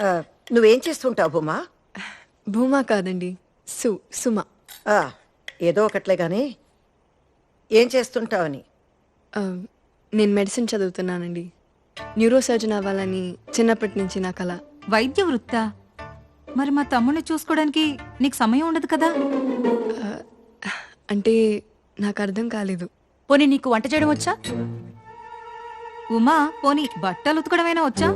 ఆ, నువ్వేం చేస్తుంటావు బొమ్మా భూమా కాదండి సు సుమ. ఆ, ఏదో ఒకట్లే గాని. ఏం చేస్తుంటావని? ఆ, నేను మెడిసిన్ చదువుతున్నానండి. న్యూరో సర్జన్ అవ్వాలని చిన్నప్పటి నుంచి నా కళ వైద్య వృత్తా? మరి మా తమ్ముడిని చూసుకోవడానికి నీకు సమయం ఉండదు కదా? అంటే నాకు అర్థం కాలేదు. పోనీ నీకు వంట చేయడం వచ్చా? ఉమా పోనీ బట్టలు ఉతకడమైనా వచ్చా?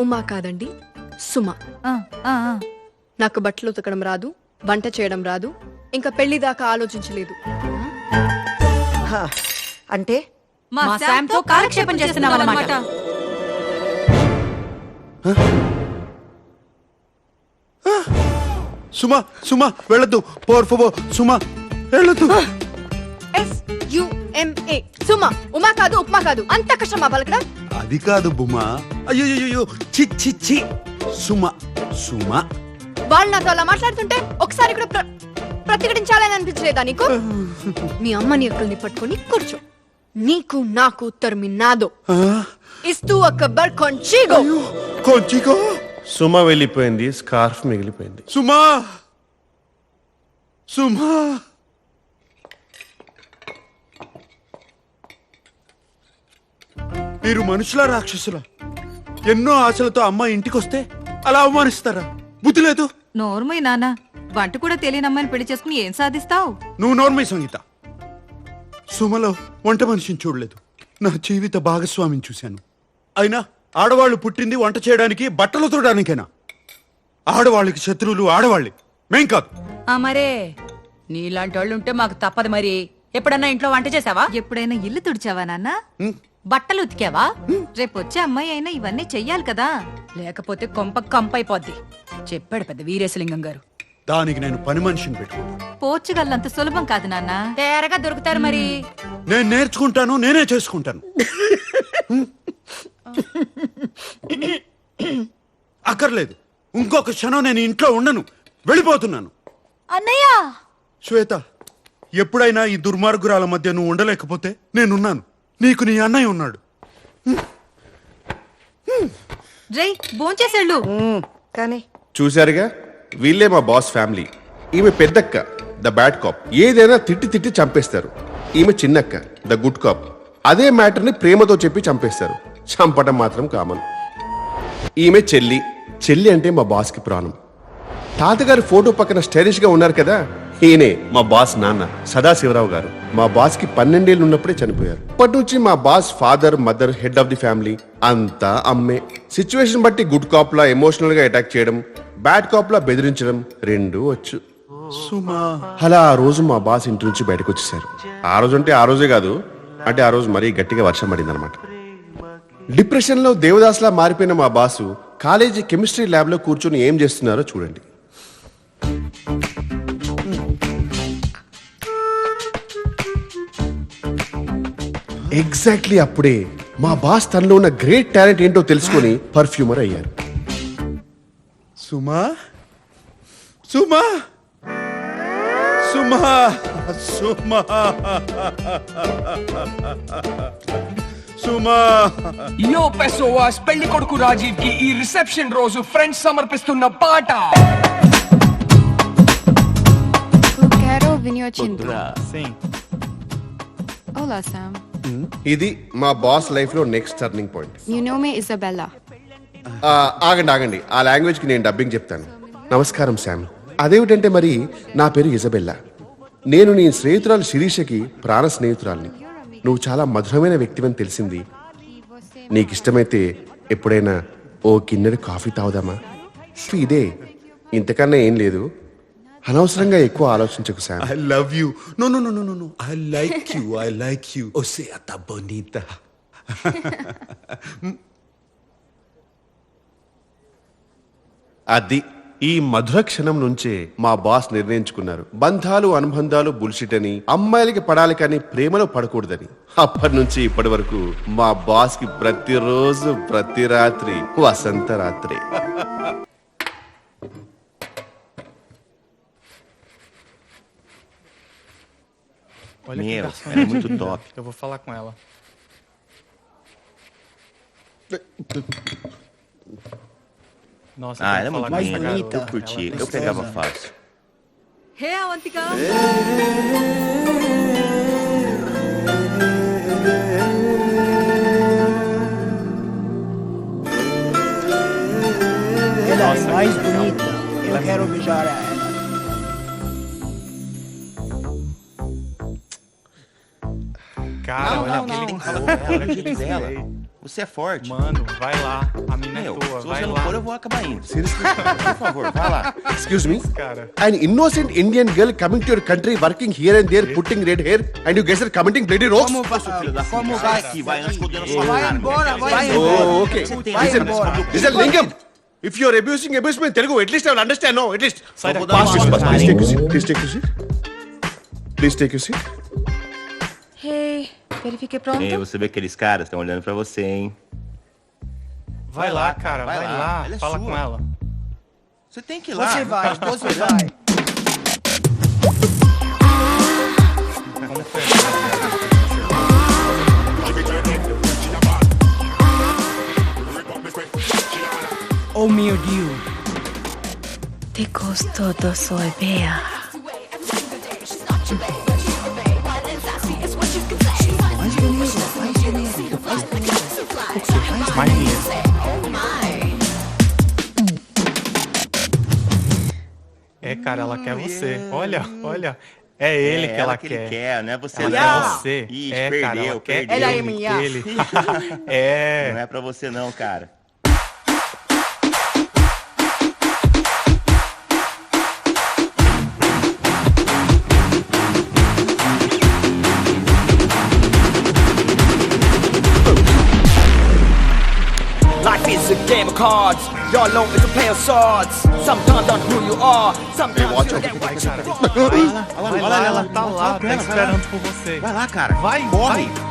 ఉమా కాదండి సుమ. ఆ, ఆ, ఆ. నాకు బట్టలు ఉతకడం రాదు వంట చేయడం రాదు ఇంకా పెళ్ళి దాకా ఆలోచించలేదు. హా, అంటే మా శాంతో కాలక్షేపం చేస్తున్నావన్నమాట సుమా సుమా వెళ్ళొద్దు. పోర్ ఫోబో సుమా వెళ్ళొద్దు. ఎస్ యుఎంఏ సుమ ఉమా కాదు ఉప్మా కాదు. అంత కష్టమా పలకడం. అది కాదు బుమా. అయ్యో చి చి చి సుమ సుమ. వాళ్ళు నాతో అలా మాట్లాడుతుంటే ఒకసారి కూడా ప్ర- ప్రతిఘటించాలని అనిపించలేదా నీకు? మీ అమ్మని అక్కల్ని పట్టుకొని కూర్చో. నీకు నాకు ఉత్తరం నాదో. ఆ, ఇస్తూ ఒక బర్ కొంచిగో. అయ్యో, కొంచికో సుమ వెళ్ళిపోయింది స్కార్ఫ్ మిగిలిపోయింది. సుమా! సుమా! మీరు మనుషుల రాక్షసుల? ఎన్నో ఆశలతో అమ్మ ఇంటికొస్తే అలా అవమానిస్తారా? బుద్ధి లేదు. నోర్మయ్య నాన్న వంట కూడా తెలియని అమ్మాయిని పెళ్ళి చేసుకుని ఏం సాధిస్తావు? నువ్వు నోర్మై సంగీత. సుమలో వంట మనిషిని చూడలేదు. నా జీవిత భాగస్వామిని చూశాను. అయినా ఆడవాళ్ళు పుట్టింది వంట చేయడానికి బట్టలు తోడానికేనా ఆడవాళ్ళకి శత్రువులు ఆడవాళ్ళే. మేం కాదు. ఆ మరే నీలాంటి వాళ్ళు ఉంటే మాకు తప్పదు మరి. ఎప్పుడన్నా ఇంట్లో వంట చేసావా? ఎప్పుడైనా ఇల్లు తుడిచావా నాన్న? బట్టలు ఉతికావా? రేపు వచ్చే అమ్మాయి అయినా ఇవన్నీ చెయ్యాలి కదా. లేకపోతే కొంప కంపైపోద్ది. చెప్పాడు పెద్ద వీరేశలింగం గారు. దానికి నేను పని మనిషిని పెట్టుకున్నాను పోర్చుగల్ అంత సులభం కాదు నాన్న. తేరగా దొరుకుతారు మరి. నేను నేర్చుకుంటాను నేనే చేసుకుంటాను. అక్కర్లేదు. ఇంకొక క్షణం నేను ఇంట్లో ఉండను. వెళ్ళిపోతున్నాను. అన్నయ్య! శ్వేత ఎప్పుడైనా ఈ దుర్మార్గురాల మధ్య నువ్వు ఉండలేకపోతే నేనున్నాను. నీకు నీ అన్నయ్య ఉన్నాడు. భోంచేసేళ్ళు. కానీ. చూశారుగా? వీళ్ళే మా బాస్ ఫ్యామిలీ. ఈమె పెద్దక్క ద బ్యాడ్ కాప్. ఏదైనా తిట్టి తిట్టి చంపేస్తారు. ఈమె చిన్నక్క ద గుడ్ కాప్. అదే మ్యాటర్ని ప్రేమతో చెప్పి చంపేస్తారు. చంపటం మాత్రం కామన్. ఈమె చెల్లి. చెల్లి అంటే మా బాస్కి ప్రాణం. తాతగారి ఫోటో పక్కన స్టైలిష్గా ఉన్నారు కదా? ఈయనే మా బాస్ నాన్న సదాశివరావు గారు. మా బాస్కి పన్నెండేళ్ళు ఉన్నప్పుడే చనిపోయారు. అప్పటి నుంచి మా boss father mother head of the family అంతా అమ్మే. సిచ్యువేషన్ బట్టి గుడ్ కాప్ లా ఎమోషనల్గా అటాక్ చేయడం బ్యాడ్ కాప్ లా బెదిరించడం రెండూ వచ్చు. సుమా. అలా ఆ రోజు మా బాస్ ఇంటి నుంచి బయటకు వచ్చేసారు ఆ రోజు అంటే ఆ రోజే కాదు అంటే ఆ రోజు మరీ గట్టిగా వర్షం పడింది అనమాట డిప్రెషన్లో దేవదాస్లా మారిపోయిన మా బాసు కాలేజీ కెమిస్ట్రీ ల్యాబ్లో కూర్చొని ఏం చేస్తున్నారో చూడండి. ఎగ్జాక్ట్లీ అప్పుడే మా బాస్ తనలో ఉన్న గ్రేట్ టాలెంట్ ఏంటో తెలుసుకొని పర్ఫ్యూమర్ అయ్యారు. సుమా? సుమా? సుమా? సుమా? సుమా యో పెసోవాస్ పెళ్ళి కొడుకు రాజీవ్కి ఈ రిసెప్షన్ రోజు ఫ్రెండ్స్ సమర్పిస్తున్న పాట. Quero. Olá, Sam. ఇది మా బాస్ లైఫ్లో నెక్స్ట్ టర్నింగ్ పాయింట్ Isabella. ఆ, ఆగండి ఆగండి. ఆ లాంగ్వేజ్కి నేను డబ్బింగ్ చెప్తాను. నమస్కారం శామ్ అదేమిటంటే మరి నా పేరు ఇజబెల్లా నేను నీ స్నేహితురాలు శిరీషకి ప్రాణ స్నేహితురాల్ని. నువ్వు చాలా మధురమైన వ్యక్తివని తెలిసింది నీకు ఇష్టమైతే ఎప్పుడైనా ఓ కిన్నెడు కాఫీ తాగుదామా ఇదే ఇంతకన్నా ఏం లేదు అనవసరంగా ఎక్కువ ఆలోచించకు love you. No, no, no, no, no, no. I like you. I like you. O sea, está bonita. అది ఈ మధుర క్షణం నుంచే మా బాస్ నిర్ణయించుకున్నారు. బంధాలు అనుబంధాలు బుల్షిట్ అని అమ్మాయిలకి పడాలి కానీ ప్రేమలో పడకూడదని. అప్పటి నుంచి ఇప్పటి వరకు మా బాస్కి ప్రతిరోజు ప్రతి రాత్రి వసంత రాత్రి. Eu vou falar com ela. Nossa, eu Ah, tenho ela é que muito falar com essa bonita. garota. Eu curti. Ela é Eu pegava gostosa. fácil. Hey Avantika Ela é mais bonita. Eu quero beijar ela. Cara, Não, olha não, aquele não. Tem que falar corpo, com ela, olha do aquele jeito dela. Você é forte. Mano, vai lá. A mina é Meu, tua. se Vai você não lá. for, eu vou acabar indo. Por favor, vai lá. Excuse me? Cara. An innocent Indian girl coming to your country, working here and there, putting red hair, and you guys are committing bloody rogues? Como, vai- Filho da como vai sai daqui, vai, antes que eu dê na sua Vai embora, vai embora. Oh, okay. Vai Listen, embora. listen, Lingam. If you are abusing, abuse me in Telugu. At least I will understand. No, at least. Sai daqui. Pass pass. Please take a seat. Please take a seat. Please take a seat. Hey, verifique pronto. Ei, você vê aqueles caras estão olhando pra você, hein? Vai lá, cara. Vai, vai lá. lá. Ela é Fala sua. com ela. Você tem que ir lá. Você vai, você vai. Como foi? Oh meu Deus. Te gosto do soy É, cara, ela quer você. Olha, olha. É ele É que ela, quer. não é você Ela não. quer você. Ixi, é, perdeu, cara, ela quer perdeu. Ela é ele, minha. ele. é. Não é pra você não, cara. Cards. Y'all know it's a play of swords. Sometimes on who you are. Sometimes you get Vai, cara. Vai lá, ela tá lá, tá esperando por você. Vai lá, cara. Vai, corre. vai.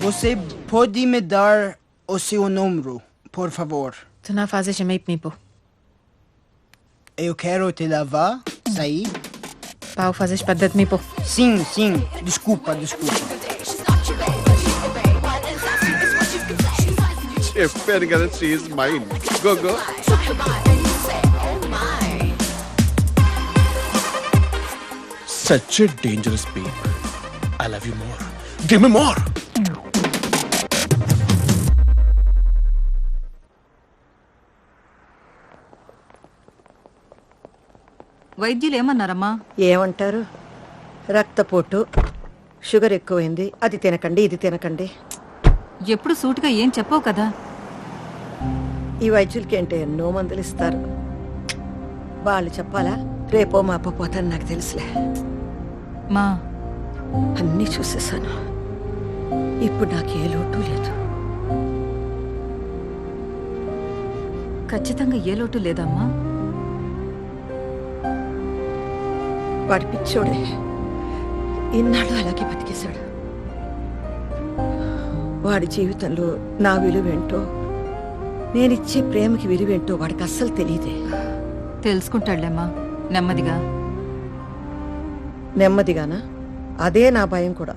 Você pode me dar o seu número, por favor? Tu não fazes de meio. Eu quero te levar, sair. Pau fazes para mipo. Sim, sim. Desculpa, desculpa. చెప్పాను కదా she's mind గోగో Such a dangerous babe. I love you more. Give me more! వైద్యులు ఏమన్నారమ్మా ఏమంటారు రక్తపోటు sugar ఎక్కువైంది అది తినకండి ఇది తినకండి ఎప్పుడు సూటిగా ఏం చెప్పవు కదా. ఈ వైద్యులకి ఏంటి ఎన్నో మందులు ఇస్తారు. వాళ్ళు చెప్పాలా? రేపో మాపో పోతాను నాకు తెలుసులే. మా. అన్నీ చూసేసాను. ఇప్పుడు నాకు ఏ లోటు లేదు. ఖచ్చితంగా ఏ లోటు లేదమ్మా. వాడి పిచ్చోడే. ఇన్నాళ్ళు అలాగే బతికేశాడు. వాడి జీవితంలో నా విలువేంటో నేనిచ్చే ప్రేమకి విలువేంటో వాడికి అస్సలు తెలియదే తెలుసుకుంటాడులేమ్మా నెమ్మదిగా. నెమ్మదిగానా? అదే నా భయం కూడా.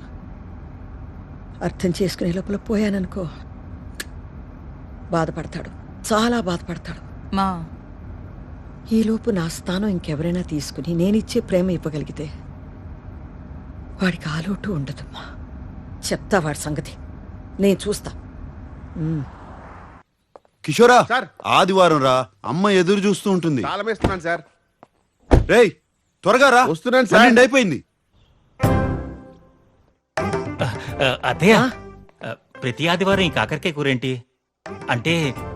అర్థం చేసుకునే లోపల పోయాననుకో బాధపడతాడు. చాలా బాధపడతాడు. మా. ఈలోపు నా స్థానం ఇంకెవరైనా తీసుకుని నేనిచ్చే ప్రేమ ఇవ్వగలిగితే వాడికి ఆలోటు ఉండదమ్మా. చెప్తా వాడి సంగతి. నేను చూస్తా. కిషోరా సార్. ఆదివారం రా. అమ్మ ఎదురు చూస్తూ ఉంటుంది. తాళం వేస్తున్నాను సార్. రేయ్ త్వరగా రా. వస్తున్నాను సార్. పన్నెండు అయిపోయింది. అదే ప్రతి ఆదివారం ఈ కాకరకాయ కూరేంటి? అంటే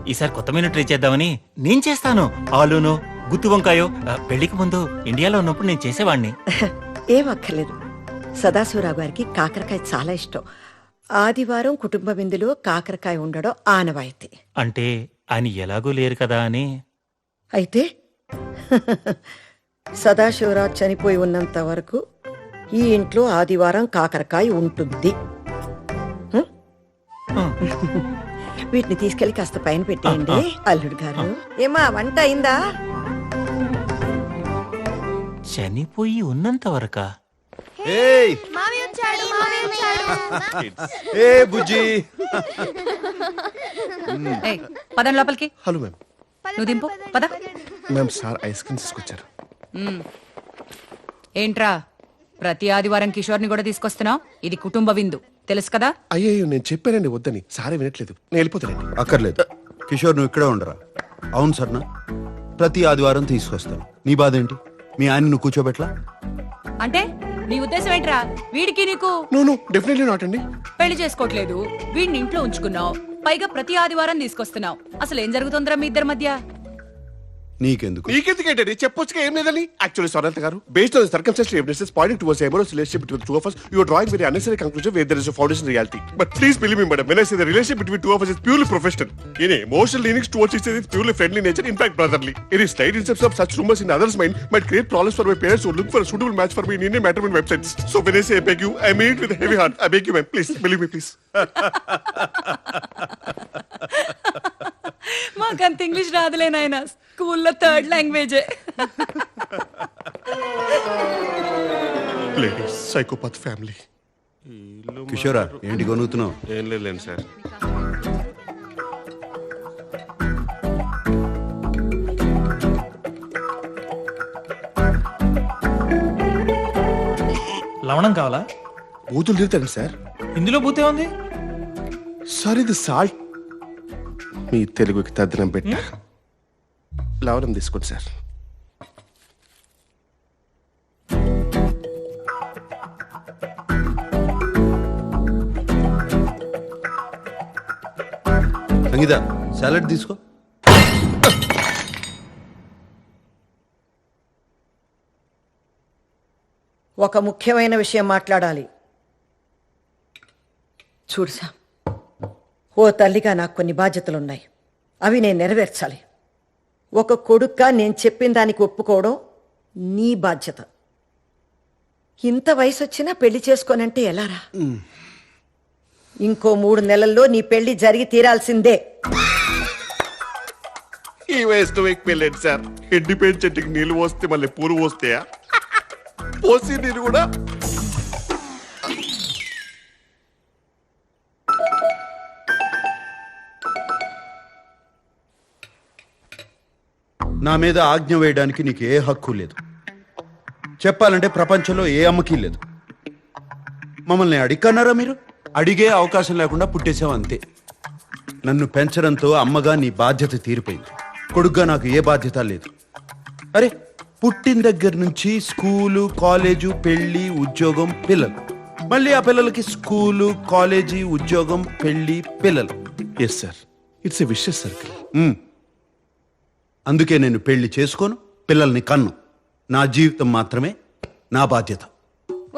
ఈసారి కొత్త మెనూ ట్రై చేద్దామని నేను చేస్తాను. ఆలూను గుత్తి వంకాయో ఆ, పెళ్ళికి ముందు ఇండియాలో ఉన్నప్పుడు నేను చేసేవాడిని ఏం అక్కర్లేదు. సదాశివరావు గారికి కాకరకాయ చాలా ఇష్టం. ఆదివారం కుటుంబ విందులో కాకరకాయ ఉండడం ఆనవాయితీ. అంటే ఆయన ఎలాగూ లేరు కదా అని? అయితే సదాశివరావు చనిపోయి ఉన్నంత వరకు ఈ ఇంట్లో ఆదివారం కాకరకాయ ఉంటుంది. హ్మ్? వీటిని తీసుకెళ్ళి కాస్త పైన పెట్టేయండి అల్లుడు గారు. ఏమా వంట అయిందా? చనిపోయి ఉన్నంత వరకా? ఏయ్! ఏ బుజ్జి! ఏయ్, పదండి లోపలికి. Hello ma'am. నువ్వు దింపు పద. మ్యామ్ సార్ ఐస్ క్రీమ్ తీసుకొచ్చారు. ఏంట్రా? ప్రతి ఆదివారం కిషోర్ని కూడా తీసుకొస్తున్నావు? ఇది కుటుంబ విందు. తెలుసు కదా? అయ్యో నేను చెప్పానండి వద్దని. సారే వినట్లేదు. నేను వెళ్ళిపోతానండి. అక్కర్లేదు. కిషోర్ నువ్వు ఇక్కడే ఉండరా? అవును సర్నా? ప్రతి ఆదివారం తీసుకొస్తాను. నీ బాధ ఏంటి? మీ ఆయన నువ్వు కూర్చోబెట్లా? అంటే నీ ఉద్దేశం ఏంట్రా? వీడికి నీకు నో నో డెఫినెట్లీ నాట్ అండి. పెళ్ళి చేసుకోవట్లేదు వీడిని ఇంట్లో ఉంచుకున్నావు. పైగా ప్రతి ఆదివారం తీసుకొస్తున్నావు. అసలు ఏం జరుగుతుందిరా మీ ఇద్దరి మధ్య? నీకెందుకు నీకెందుకేంటండి చెప్పొచ్చుగా ఏం లేదని యాక్చువల్లీ సొరంత గారు based on circumstantial evidences point towards amorous relationship between two of us you are drawing very unnecessary conclusion where there is a foundation reality but please believe me madam when i say the relationship between two of us is purely professional in emotional leanings towards each other is purely friendly nature in fact brotherly any slight instance of such rumors in others mind might create problems for my parents who look for a suitable match for me in Indian matrimony websites so when i say i beg you i mean it with a heavy heart i beg you ma'am please believe me please మాకంత English రాదులే నాయన స్కూల్లో third లాంగ్వేజే. Ladies psychopath family. కిషోరా ఏంటి కొనుగుతున్నావు ఏం లేదు సార్. లవణం కావాలా? బూతులు తిరుగుతాను సార్. ఇందులో బూతే ఉంది? సార్ ఇది సాల్ట్. మీ తెలుగుకి తద్దనం పెట్ట. లవణం తీసుకోండి సార్ సంగీత సాలడ్ తీసుకో ఒక ముఖ్యమైన విషయం మాట్లాడాలి. చూడు సామ్ ఓ తల్లిగా నాకు కొన్ని బాధ్యతలున్నాయి. అవి నేను నెరవేర్చాలి. ఒక కొడుక్గా నేను చెప్పిన దానికి ఒప్పుకోవడం నీ బాధ్యత. ఇంత వయసు వచ్చినా పెళ్ళి చేసుకోనంటే ఎలారా? ఇంకో మూడు నెలల్లో నీ పెళ్ళి జరిగి తీరాల్సిందే. ఈ వయసులో ఎక్కువ వెళ్ళండి సార్? ఎండిపోయిన చెట్టుకి నీళ్ళు పోస్తే మళ్ళీ పూలు పోస్తాయా? పోసి నీళ్ళు కూడా నా మీద ఆజ్ఞ వేయడానికి నీకు ఏ హక్కు లేదు. చెప్పాలంటే ప్రపంచంలో ఏ అమ్మకి లేదు. మమ్మల్ని అడిగన్నారా మీరు? అడిగే అవకాశం లేకుండా పుట్టేశావు అంతే. నన్ను పెంచడంతో అమ్మగా నీ బాధ్యత తీరిపోయింది. కొడుగ్గా నాకు ఏ బాధ్యత లేదు. అరే పుట్టిన దగ్గర నుంచి స్కూలు కాలేజు పెళ్ళి ఉద్యోగం పిల్లలు. మళ్ళీ ఆ పిల్లలకి స్కూలు కాలేజీ ఉద్యోగం పెళ్ళి పిల్లలు. Yes sir it's a vicious circle. అందుకే నేను పెళ్ళి చేసుకోను పిల్లల్ని కన్ను. నా జీవితం మాత్రమే నా బాధ్యత.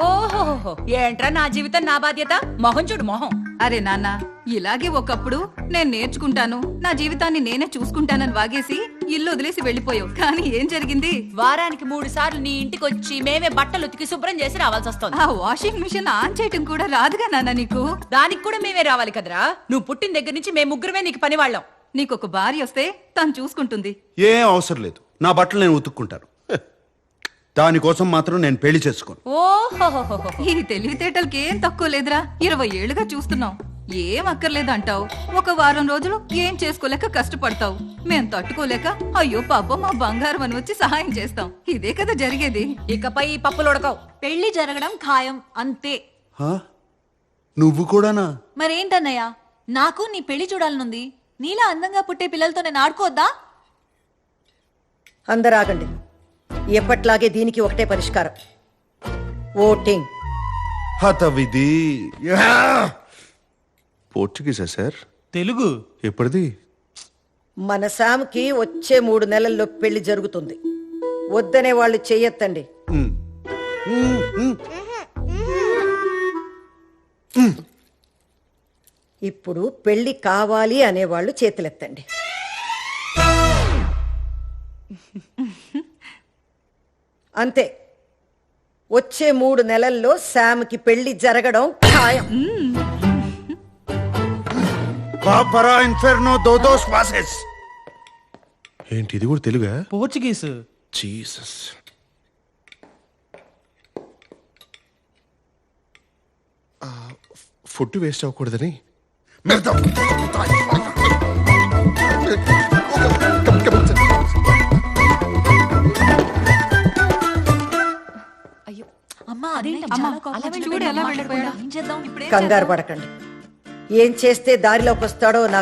ఓహో ఏంట్రా నా జీవితం నా బాధ్యత? మొహం చూడు మొహం. అరే నాన్న ఇలాగే ఒకప్పుడు నేను నేర్చుకుంటాను. నా జీవితాన్ని నేనే చూసుకుంటానని వాగేసి ఇల్లు వదిలేసి వెళ్ళిపోయావు. కానీ ఏం జరిగింది? వారానికి మూడు సార్లు నీ ఇంటికి వచ్చి మేమే బట్టలు ఉతికి శుభ్రం చేసి రావాల్సి వస్తుంది. ఆ వాషింగ్ మిషన్ ఆన్ చేయటం కూడా రాదుగా నాన్న నీకు? దానికి కూడా మేమే రావాలి కదరా. నువ్వు పుట్టిన దగ్గర నుంచి మేము ముగ్గురమే నీకు పని వాళ్ళం నీకు ఒక భార్య వస్తే తను చూసుకుంటుంది. ఏం అవసరం లేదు. నా బట్టలు నేను ఉతుక్కుంటాను. దానికోసం మాత్రం నేను పెళ్ళి చేసుకోను. ఓహో ఈ తెలివితేటలకి ఏం తక్కువ లేదురా. ఇరవై ఏళ్ళుగా చూస్తున్నాం. ఏం అక్కర్లేదు అంటావు. ఒక వారం రోజులు ఏం చేసుకోలేక కష్టపడతావు. మేం తట్టుకోలేక అయ్యో పాపం మా బంగారం అని వచ్చి సహాయం చేస్తాం. ఇదే కదా జరిగేది. ఇకపై ఈ పప్పులు ఉడకవు. పెళ్ళి జరగడం ఖాయం. అంతే. హా? నువ్వు కూడానా? మరేంటన్నయ్య? నాకు నీ పెళ్ళి చూడాలనుంది. నీలా అందంగా పుట్టే పిల్లలతో నేను ఆడుకోవద్దా? అందరూ ఆగండి ఎప్పట్లాగే దీనికి ఒకటే పరిష్కారం. ఓటింగ్. హత విధి యా! పోర్చుగీసా సార్? తెలుగు. ఎప్పటిది? మన శామ్కి వచ్చే మూడు నెలల్లో పెళ్ళి జరుగుతుంది. వద్దనే వాళ్ళు చెయ్యొద్దండి. మ్మ్. మ్మ్, మ్మ్. ఇప్పుడు పెళ్ళి కావాలి అనేవాళ్ళు చేతులెత్తండి. అంతే. వచ్చే మూడు నెలల్లో శామ్కి పెళ్ళి జరగడం ఖాయం. ఇన్ఫెర్నో దోదోస్ పాసెస్ ఏంటి ఇది కూడా తెలుగా? పోర్చుగీస్ జీసస్ ఫుడ్ వేస్ట్ అవ్వకూడదని అమ్మా చూడు ఎలా వెళ్ళిపోయాడు. కంగారు పడకండి. ఏం చేస్తే దారిలోకి వస్తాడో నాకు